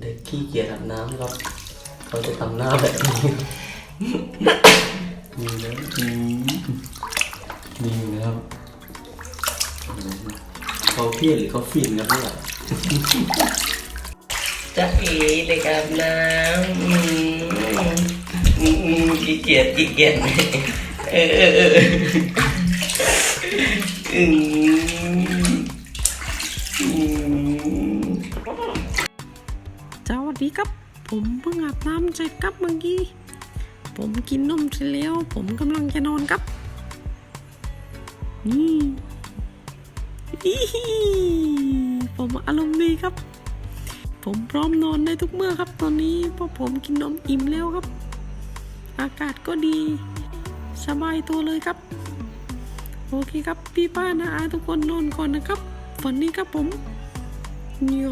เด็กขี้เกียจอาบน้ำครับ เขาจะทำหน้าแบบนี้นี่นะอืมนี่นะครับเขาเครียดหรือเขาฟินครับเนี่ยจะเอ๋เด็กอาบน้ำอืมอืมอืมขี้เกียจขี้เกียจเออเออเอออืมอืม สวัสดีครับ ผมเพิ่งอาบน้ำเสร็จครับเมื่อกี้ ผมกินนมเสร็จแล้ว ผมกำลังจะนอนครับ นี่อีฮีผมอารมณ์ดีครับ ผมพร้อมนอนได้ทุกเมื่อครับ ตอนนี้เพราะผมกินนมอิ่มแล้วครับ อากาศก็ดี สบายตัวเลยครับ โอเคครับ พี่ป้านาอาทุกคนนอนก่อนนะครับฝันนี้ครับผมเนี่ย